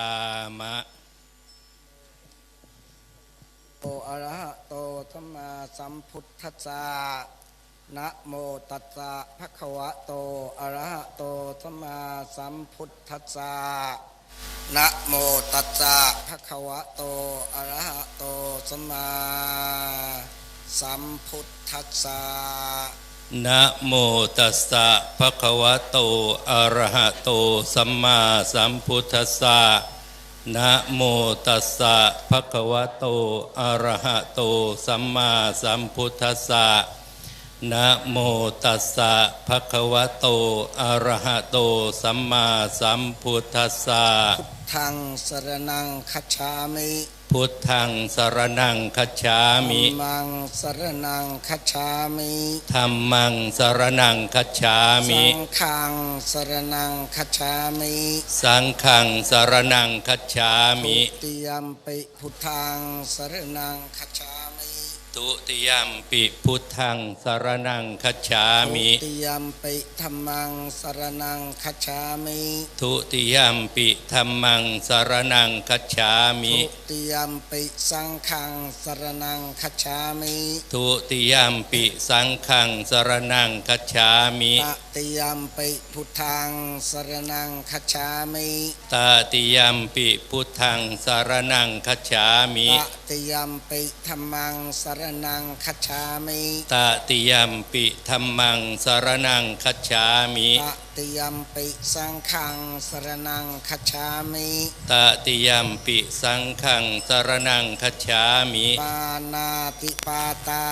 ามะโออะระหะโตสัมมาสัมพุทธัสสะนะโมตัสสะภะคะวะโตอะระหะโตสัมมาสัมพุทธัสสะนะโมตัสสะภะคะวะโตอะระหะโตสัมมาสัมพุทธัสสะ นะโมตัสสะภะคะวะโต อะระหะโต สัมมาสัมพุทธัสสะนะโมตัสสะภะคะวะโต อะระหะโต สัมมาสัมพุทธัสสะนะโมตัสสะภะคะวะโต อะระหะโต สัมมาสัมพุทธัสสะทางสรนังคัจฉามิ พุทธังสรนังคัจฉามิธัมมังสรนังคัจฉามิธัมมังสรนังคัจฉามิสังฆังสรนังคัจฉามิสังฆังสรนังคัจฉามิทุติยมปิพุทธังสรนังคัจฉามิ ตุติยมปิพุทธังสรนังคัจฉามิทุติยมปิธรรมังสรนังคัจฉามิทุติยมปิธัมมังสรนังคัจฉามิทุติยมปิสังฆังสรนังคัจฉามิทุติยมปิสังฆังสรนังคัจฉามิตติยมปิพุทธังสรนังคัจฉามิตาติยมปิพุทธังสรนังคัจฉามิตติยมปิธรรมังสรนังคัจฉามิตาติยมปิธัมมังสรนังคัจฉามิตติยมปิสังฆังสรนังคัจฉามิตาติยมปิสังฆังสรนังคัจฉามิปานาติปาตา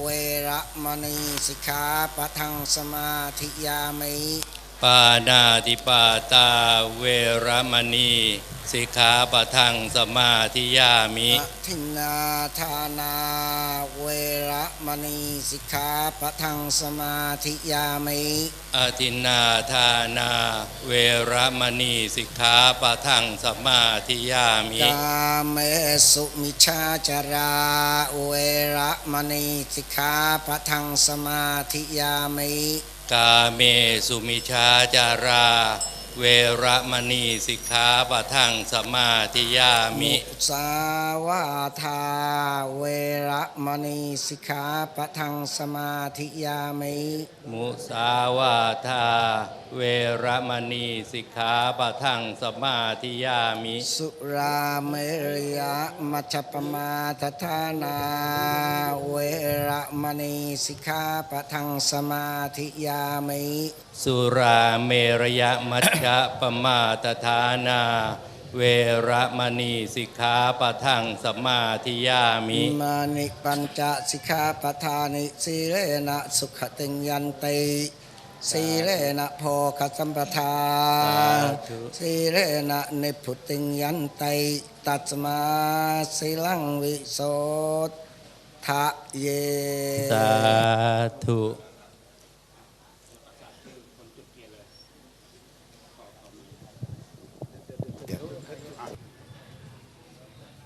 เวระมณีสิกขาปะทังสมาธิยามิปานาติปาตาเวรมณีสิกขาปะทังสมาธิยามิอทินนาทานาเวระมณีสิกขาปะทังสมาธิยามิอทินนาทานาเวรมณีสิกขาปะทังสมาธิยามิกาเมสุมิชาจาราเวระมณีสิกขาปะทังสมาธิยามิ กาเมสุมิชาจารา เวรมณีสิกขาปะทังสมาธิยามิ สาวาทาเวระมณีสิกขาปะทังสมาธิยามิมุสาวาทา เวรมณีสิกขาปะทังสมาธิยามิ สุราเมรยะมัชฌปมาทฐานาเวระ มณีสิกขาปะทังสมาธิยามิสุราเมรยมัชฌะปมาตฐานา เวระมณีสิกขาปะทังสมาธิยามิ มานิปัญจสิกขาปทานิสีเลนะสุขติงยันติสีเลนะโภคสัมปทาสาธุ สีเลนะนิพุติงยันติตัสมาสีลังวิโส ทะเย สาธุ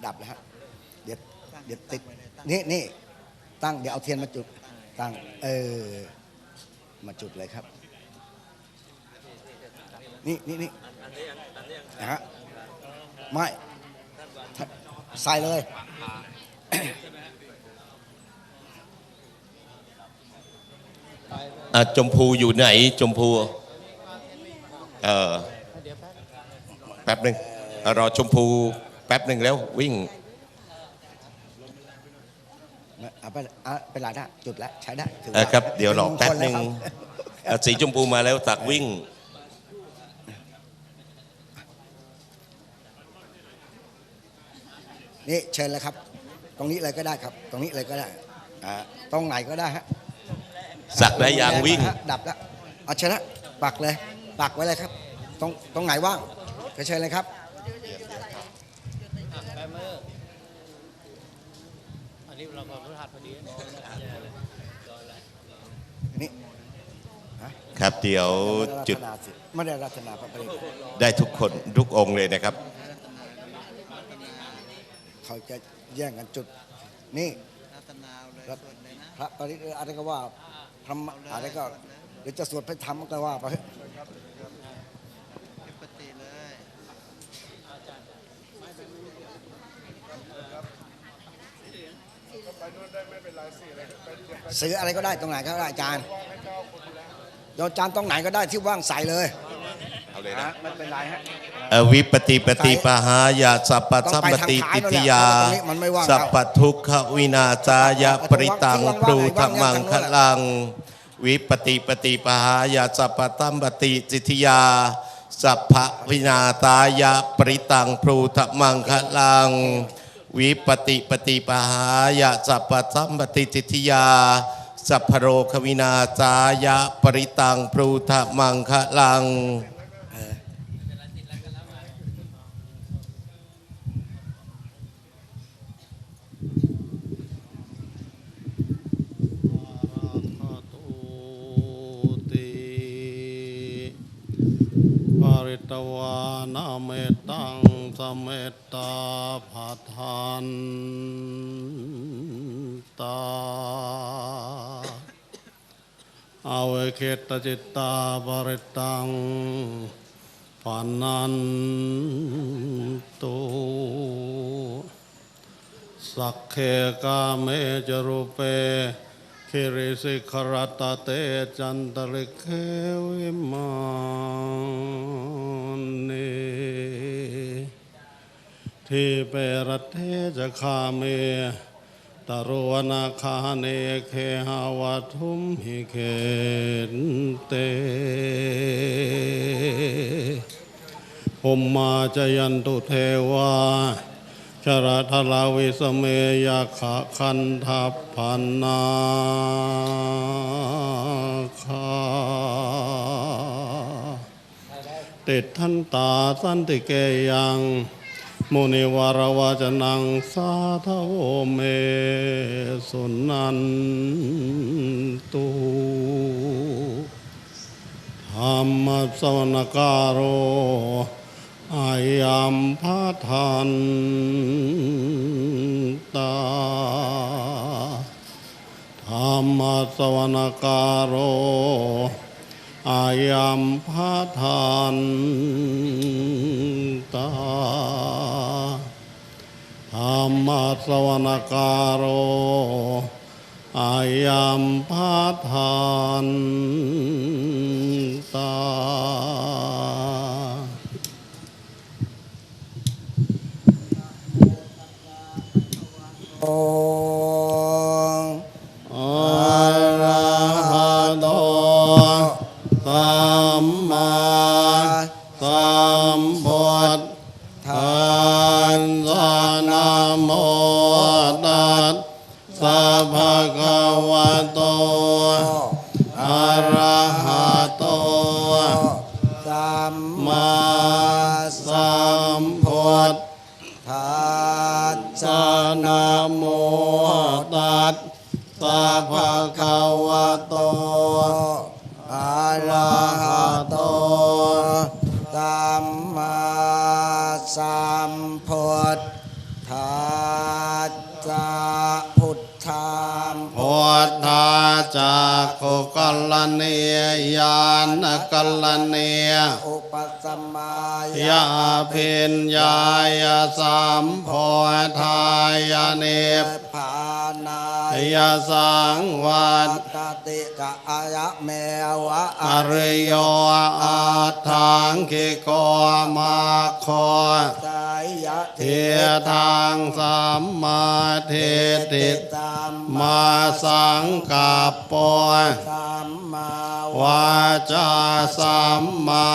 ดับแล้วฮะเดี๋ยวเดี๋ยวติดนี่นี่ตั้งเดี๋ยวเอาเทียนมาจุด ตั้ง เออ มาจุดเลยครับ นี่นี่นี่นะฮะไม่ถ้าใส่เลย อะชมพูอยู่ไหนชมพูเออแป๊บหนึ่งอะรอชมพูแป๊บหนึ่งแล้ววิ่งเอาไปเอาไปลาได้จุดแล้วใช้ได้ถือเออว่าครับ เดี๋ยวรอป็มแป๊บคลหนึ่งล้วครับอะสีชมพูมาแล้วตักวิ่ง นี่เชิญเลยครับ ตรงนี้เลยก็ได้ครับ ตรงนี้เลยก็ได้อ่าตรงไหนก็ได้ฮะ สักได้ยางวิ่งฮะดับแล้วเอาเชิญนะปักเลย ปักไว้เลยครับตรงตรงไหนว่างก็เชิญเลยครับอันนี้เราก็พฤหัสพอดีนี่ครับเดี๋ยวจุดไม่ได้รัตนาพระปริตรได้ทุกคนทุกองค์เลยนะครับ เขาจะแย่งกันจุดนี่พระปริตรอะไรก็ว่า รมอะไรก็เดี๋ยวจะสวดไปทำก็ว่าไปซื้ออะไรก็ได้ตรงไหนก็ได้อาจารย์ยอาจารย์ตรงไหนก็ได้ที่ว่างใส่เลยเอาเลยนะไม่เป็นไรฮะวิปติปติปหายาสัพพสัมปติปิทยา สัพพทุกขวินาจายปริตังปรูธรรมังคลัง วิปติปติปหายาสัพพตัมปติจิทิยา สัพพวินาตายะปริตังพรูธมังคลัง วิปติปติปหายาสัพพตัมปติจิทิยา สัพพโรควินาจายะปริตังพรูธมังคลัง ตวานาเมตังสเมตตาภาทานตาอาเวเคตจิตตาปริตังปานันตุสักเคกาเมจรูเป คิริสิขรตเตจันตริเควิมานเนทีเปรตเทจะคาเมตรวนาคาเนเคหาวัทุมหิเคนเตภมมาจยันตุเทวา ชราทลาวิสเมยาขะคันทัพพันนาคาติดทันตาสันติเกยังมุนิวารวาจนังสาทโวเมสุนันตุธรรมสวนการโร อายัมพาทันตาธรรมสวนการโรอายัมพาทันตาธรรมสวนการโรอายัมพาทานตา โทธัสสะพุทธัมพุทธาจากโคกัลลเนียยานกัลลเนียอุปสมมายาพิญญายสัมโพธายเนปผานา ยสังวัตตติกะอายะเมวะอริโยอาทังคิโกมาโคสายยะเททางสัมมาเทติตามมาสังกัปปะสัมมาวาจาสัมมา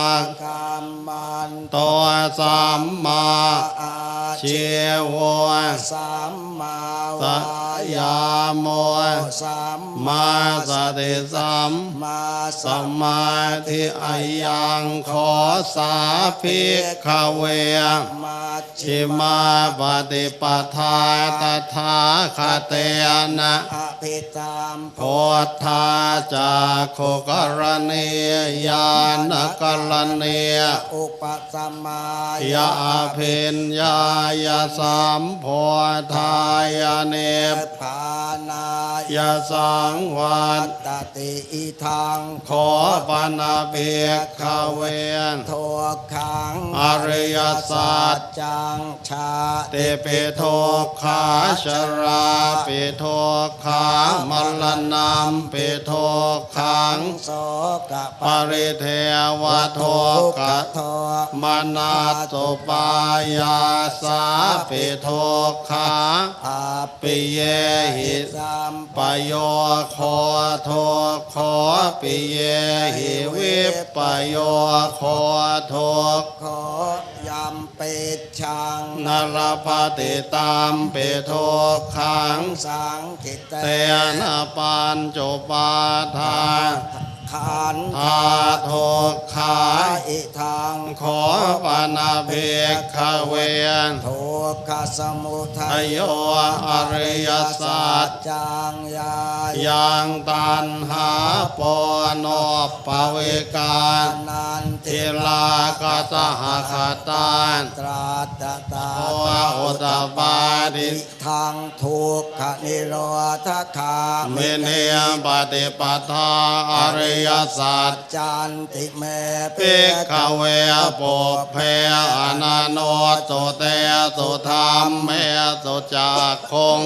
กามมันตัวสัมมาอาชีวะสัมมาวา ยาโมสัม มาสติสัมมาสมาธิอายังขอสาภิกขเวมาชิมาปฏิปทาตถาคเตนะอภิตามโพธาจาโคกรณียานกัลเนียอุปสมมายาเพ็ญายาสามโพธายเนปพานายาสังวัดตติอีทางขอปนาเบียขเวนโทขัง อริยสัจจังชาเตเปโทขาชราเปโทขามลนามเปโทขังโสกปริเทวโทกะโทมานาโตปายาสาเปโทขาอาปิปิเยหิสัมปโยคโทโคปิเยหิวิปโยโคโทขอยำเป็ดชังนรพติตามเปโทขังสังกิตเตนปานจปาทาขันทาโทขา สมุทัทโยอริยสัจจังยายังตันหาปอนอปเวกานัน ทิลากาตหคตานตราตตาโออุตปาดิทางทุกขนิโรธคาเมเนยปฏิปทาอริยสัจจันติเมภิกเวปุเพอนาโนตุเตตุธรรมเมตุจักคง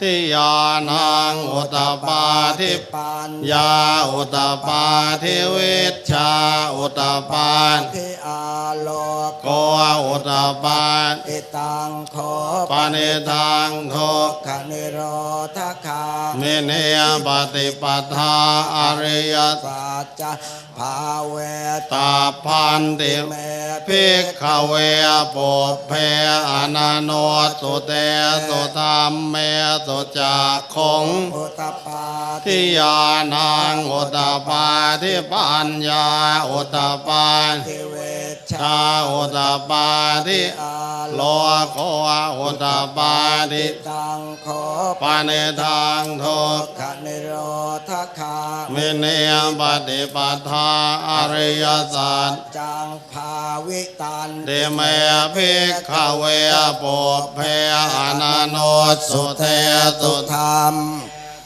ทิยานังอุตปาทิปัญยาอุตปาทิวิชชาอุตปาทิอาโลกโกอุตปาอิตังขอปานิทังทุกขนิโรธคาเมเนยปฏิปทาอริยสัจสัจจะภาเวตาพันติเมภิกขเวปุเพอนาโนสุเตสุธรรมเมสุจักคงอุตปาทิยานังอุตปาทิปัญญาอุตปาทิเวชชาอุตปาทิอาโลโลโคอุตปาทิตังขอปานิทางทุกขนิโรธคาเมเนยปฏิปทาอริยสัจจังภาวิตันเดเมภิกขเวปุเพอนาโนสุเทสุธรรม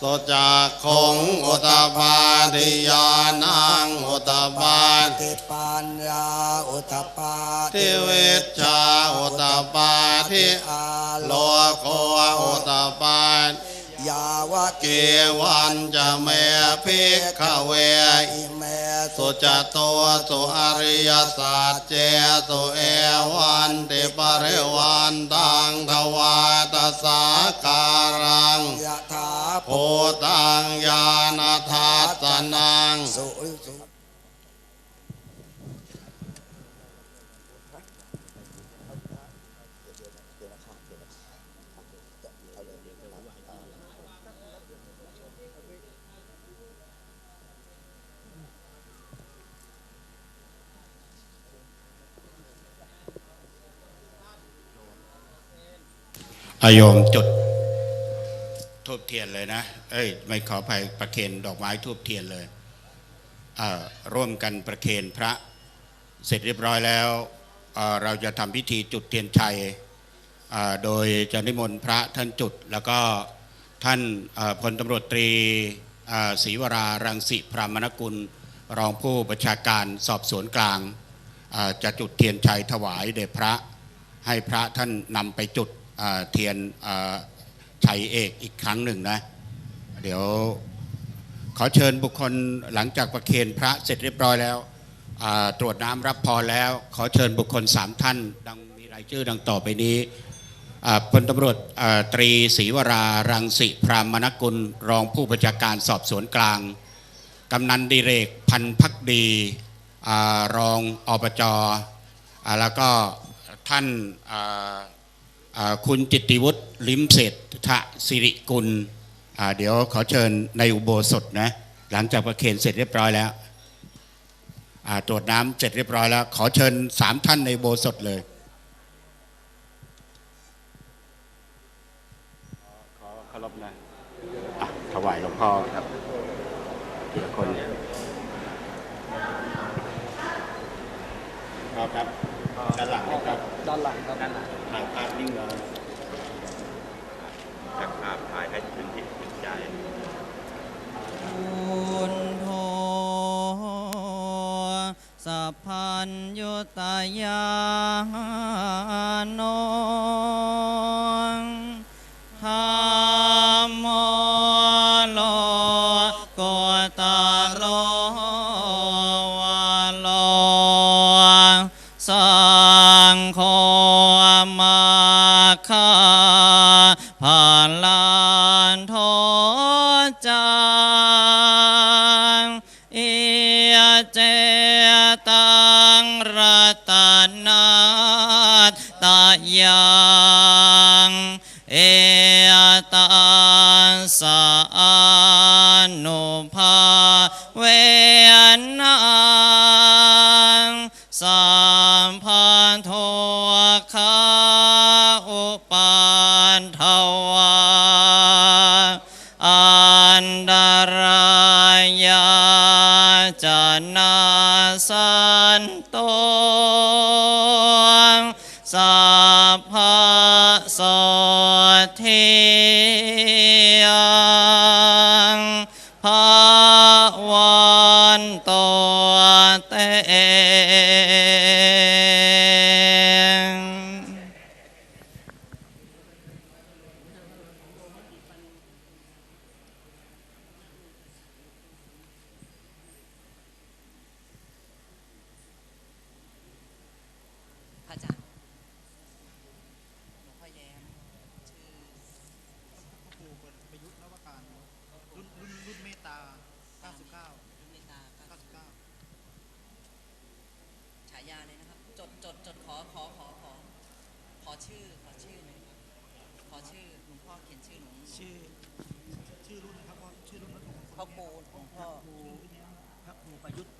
สุจักคงอุตปาทิยานังอุตปาติปัญญาอุตปาทิเวชชาอุตปาทิอาโลโลโคอุตปายาวะเกวันจะเมภิกขเวอิเมสุจตัวสุอริยสัจเจสุเอวันติปริวันตัง ถาโพตังญาณทัสนังสุสุอโยมจุด ทูบเทียนเลยนะ เอ้ย ไม่ขอภัยประเคนดอกไม้ทูบเทียนเลยเร่วมกันประเคนพระ เสร็จเรียบร้อยแล้วเเราจะทำพิธีจุดเทียนชัยเอ่อโดยจะนิมนต์พระท่านจุด แล้วก็ท่านพลตำรวจตรีศรีวรารังสิพรามนกุล รองผู้บัญชาการสอบสวนกลาง จะจุดเทียนชัยถวายแด่พระให้พระท่านนำไปจุดเทียนเชัยเอกอีกครั้งหนึ่งนะ เดี๋ยวขอเชิญบุคคลหลังจากประเคนพระเสร็จเรียบร้อยแล้ว ตรวจน้ำรับพรแล้ว ขอเชิญบุคคลสามท่าน ดังมีรายชื่อดังต่อไปนี้พลตำรวจตรีศรีวรารังสิพรามนกุล รองผู้บัญชาการสอบสวนกลาง กำนันดิเรกพันพักดีอรองอบจอแล้วก็ท่านา คุณจิตติวุฒิลิมเศรษฐสิริกุล เดี๋ยวขอเชิญในอุโบสถนะ หลังจากประเคนเสร็จเรียบร้อยแล้วตรวจน้ำเสร็จเรียบร้อยแล้ว ขอเชิญสามท่านในโบสถเลยขอเคารพนะะถวายหลวงพ่อครับทีละคนครับครับด้านหลังนะครับ ด้านหลังครับด้านหลัง ถ่ายภาพนิ่งเรา จากภาพถ่ายให้ถึงที่ถึงใจ พุนโธ สัพพัญยุตยานน นุ พ่อครูพระครูประยุทธ์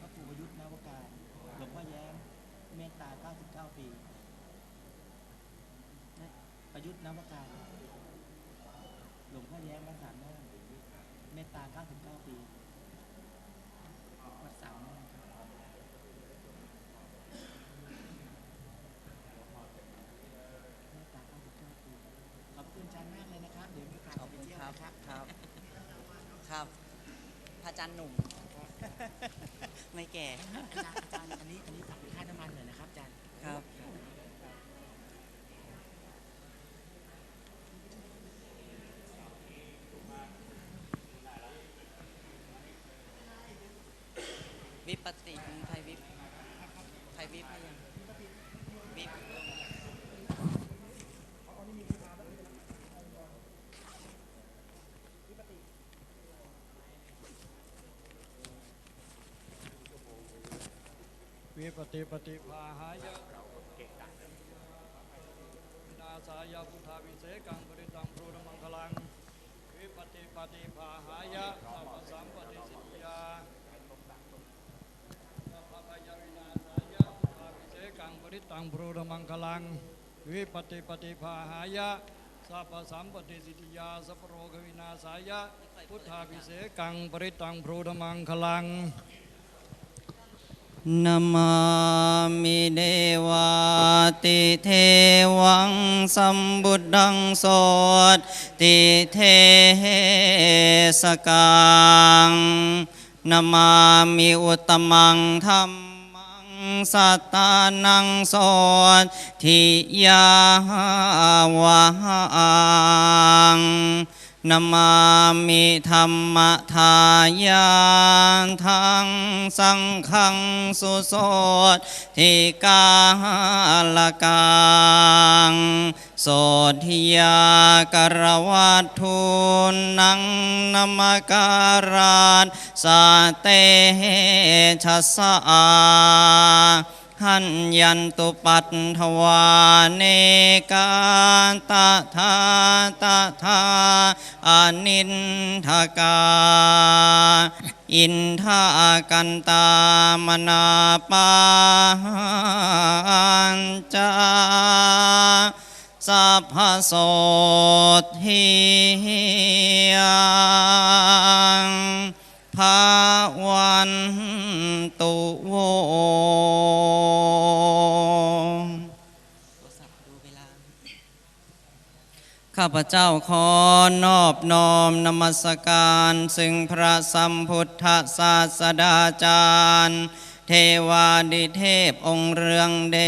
พระครูประยุทธ์นาวการหลวงพ่อแย้มเมตตา 99 ปีนะประยุทธ์นาวการหลวงพ่อแย้มวัดสามแม่เมตตา 99 ปีวัดสามแม่ครับเมตตา 99 ปีขอบคุณอาจารย์มากเลยนะครับ เดี๋ยวมีโอกาส ขอบ ไป คุณ เที่ยว ครับ นะครับ ครับ ครับพระอาจารย์หนุ่ม ไม่แก่ อาจารย์อาจารย์อันนี้อันนี้ฝากเป็นค่าน้ำมันหน่อยนะครับอาจารย์ครับ วิปติไทยวิปไทยวิปให้ยัง วิปติปฏิภาหายะนาสายาพุทธาวิเศษกังปริตังปรูดมังคลัง วิปติปฏิภาหายะสัพสัมปติสิทธิยาสัพพยาวินาสายะพุทธาวิเศษกังปริตังปรูดมังคลัง วิปติปฏิภาหายะสัพพสัมปติสิทธิยาสัพโรกวินาสายะ พุทธาวิเศษกังปริตังปรูดมังคลัง นามามิเดวาติเทวังสัมบุตดังโสดติเทสกังนามามิอุตมังธรรมังสัตตานังโสดทิยาวหัง นามามิธรรมทายานทังสังขังสุโสดทิกาลกังโสธิยากรวัตทุนังนมการาตสาเตชะสา หันยันตุปัตถวาเนกาตาทาตาทาอานินทกา อินทากันตามนาปาจาสัพพโสทิยัง ภาวันตุโวข้าพเจ้าขอนอบน้อมนมัสการซึ่งพระสัมพุทธศาสดาจารย์ เทวาดิเทพองค์เรืองเด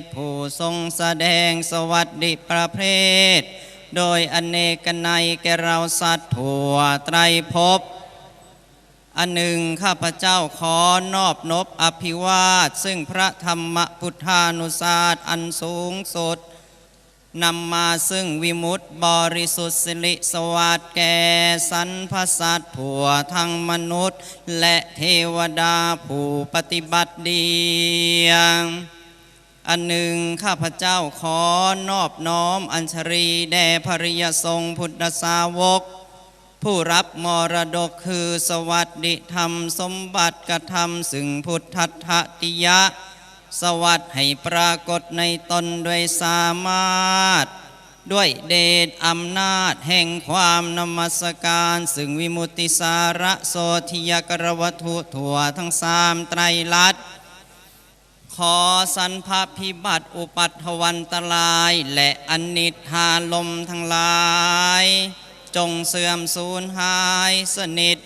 ชผู้ทรงแสดงสวัสดิประเพศโดยอเนกนัยแก่เราสัตว์ทั่วไตรภพ อันหนึ่งข้าพเจ้าขอนอบนบอภิวาท ซึ่งพระธรรมพุทธานุศาสตร์อันสูงสุดนำมาซึ่งวิมุตติบริสุทธิ์สิริสวัสดิ์แก่สรรพสัตว์ผัวทั้งมนุษย์ และเทวดาผู้ปฏิบัติดีอันหนึ่งข้าพเจ้าขอนอบน้อมอัญชรีแด่ภริยทรงพุทธสาวก ผู้รับมรดกคือสวัสดิธรรมสมบัติกระทำซึ่งพุทธทติยะ สวัสดิ์ให้ปรากฏในตนด้วยสามารถ ด้วยเดชอำนาจแห่งความนมัสการซึ่งวิมุติสาระโสธิยกรวัตถุทั่วทั้งสามไตรลัดขอสันพพิบัติอุปัตถวันตราย และอนิจหาลมทั้งหลาย จงเสื่อมสูญหายสนิท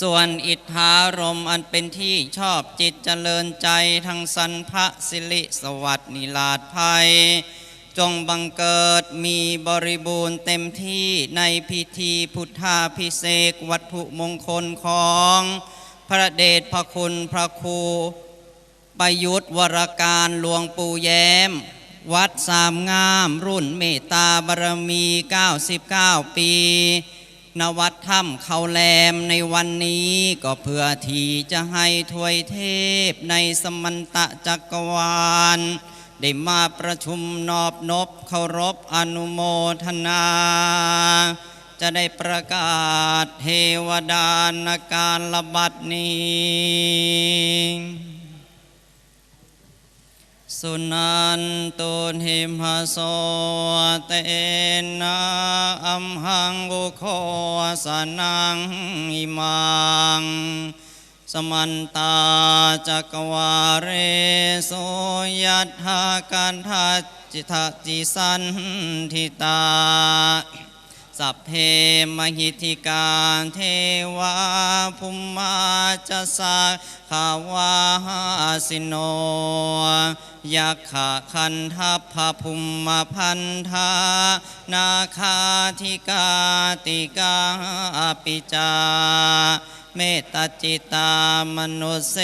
ส่วนอิทธารมอันเป็นที่ชอบจิตเจริญใจทั้งสันพระสิริสวัสดิ์นิลาดภัย จงบังเกิดมีบริบูรณ์เต็มที่ในพิธีพุทธาพิเศษวัตถุมงคลของพระเดชพระคุณพระครูประยุทธ์วรการหลวงปู่แย้ม วัดสามงาม รุ่นเมตตาบารมี 99 ปี นวัดถ้ำเขาแหลมในวันนี้ก็เพื่อที่จะให้ถวยเทพในสมันตะจักรวาล ได้มาประชุมนอบนบเคารพอนุโมทนา จะได้ประกาศเทวดานการระบัดนี้ สุนันตุหิมหโสเตนะอัมหังบุโคสนังอิมังสมันตาจักวาเรโสยัตถากันทัจิทจิสันทิตา สัพเพมหิทธิการเทวาภุมมาจะสาขาวาสิโน ยักขะคันทัพพภุมมาพันธานาคาธิกาติกาปิจา เมตตจิตามนุเส